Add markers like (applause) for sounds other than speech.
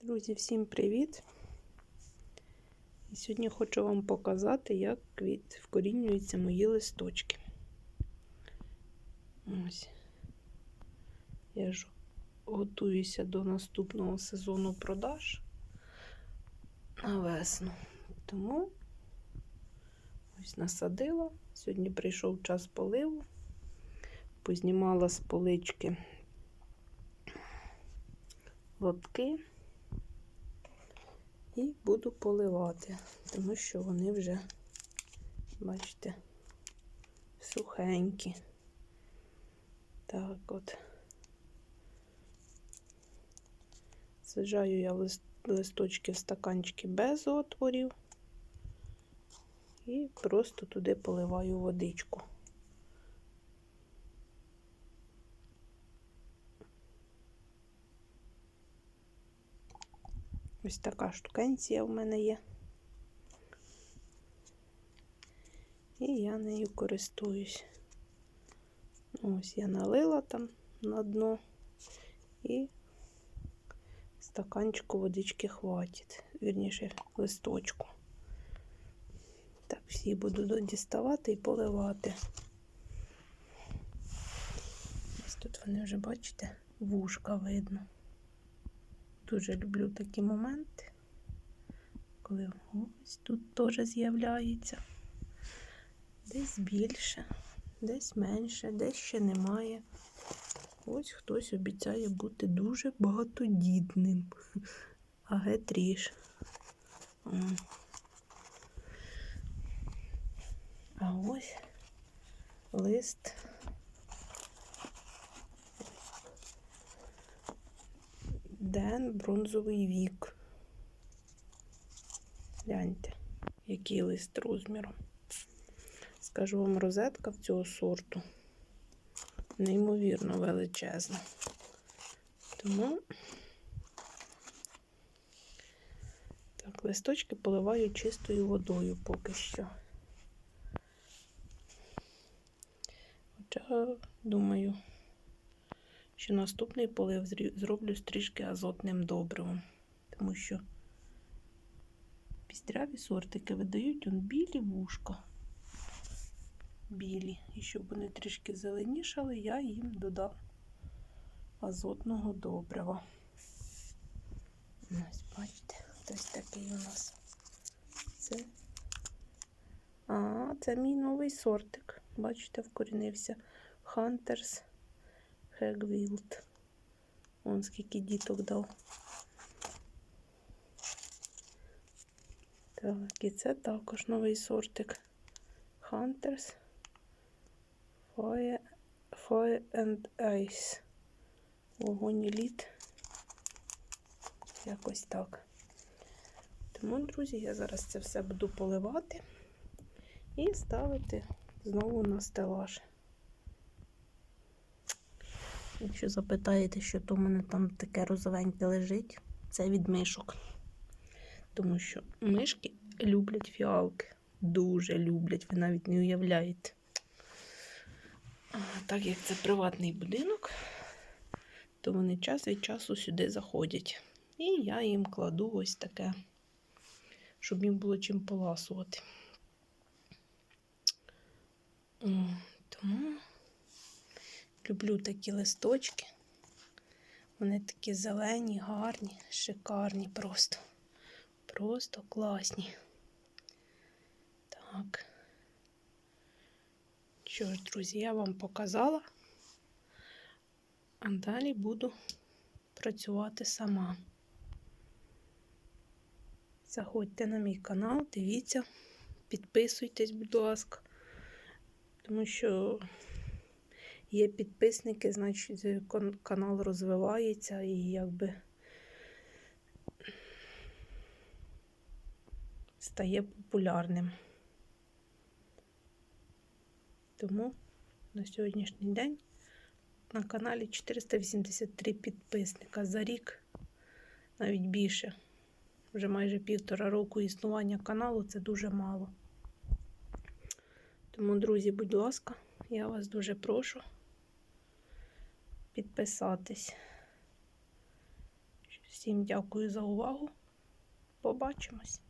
Друзі, всім привіт! І сьогодні хочу вам показати, як квіт вкорінюються мої листочки. Ось. Я ж готуюся до наступного сезону продаж на весну. Тому ось насадила. Сьогодні прийшов час поливу, познімала з полички лотки. І буду поливати, тому що вони вже, бачите, сухенькі. Так от. Саджаю я листочки в стаканчики без отворів і просто туди поливаю водичку. Ось така штукенція в мене є. І я нею користуюсь. Ось я налила там на дно і стаканчику водички хватить, вірніше, листочку. Так, всі буду діставати і поливати. Ось тут вони вже, бачите, вушка видно. Дуже люблю такі моменти, коли ось тут теж з'являється. Десь більше, десь менше, десь ще немає. Ось хтось обіцяє бути дуже багатодітним. (laughs) А гетріш. А ось лист. Ден бронзовий вік. Гляньте, який лист розміром. Скажу вам, розетка в цього сорту неймовірно величезна. Тому так, листочки поливаю чистою водою поки що. Хоча, думаю, що наступний полив зроблю стрішки азотним добривом, тому що пістряві сортики видають он білі вушка. Білі. І щоб вони трішки зеленішали, я їм додам азотного добрива. Ось, бачите, ось такий у нас. Це. А, це мій новий сортик. Бачите, вкорінився Hunters Hegwild. Вон скільки діток дав. Так, і це також новий сортик Hunters Fire, Fire and Ice. Вогонь і лід. Якось так. Тому, друзі, я зараз це все буду поливати і ставити знову на стелаж. Якщо запитаєте, що то в мене там таке розовеньке лежить, це від мишок. Тому що мишки люблять фіалки. Дуже люблять, ви навіть не уявляєте. Так як це приватний будинок, то вони час від часу сюди заходять. І я їм кладу ось таке, щоб їм було чим поласувати. Тому люблю такі листочки. Вони такі зелені, гарні, шикарні просто. Просто класні. Так. Що ж, друзі, я вам показала, а далі буду працювати сама. Заходьте на мій канал, дивіться, підписуйтесь, будь ласка, тому що є підписники, значить канал розвивається і якби стає популярним. Тому на сьогоднішній день на каналі 483 підписника за рік, навіть більше. Вже майже півтора року існування каналу це дуже мало. Тому, друзі, будь ласка, я вас дуже прошу підписатись. Всім дякую за увагу. Побачимось!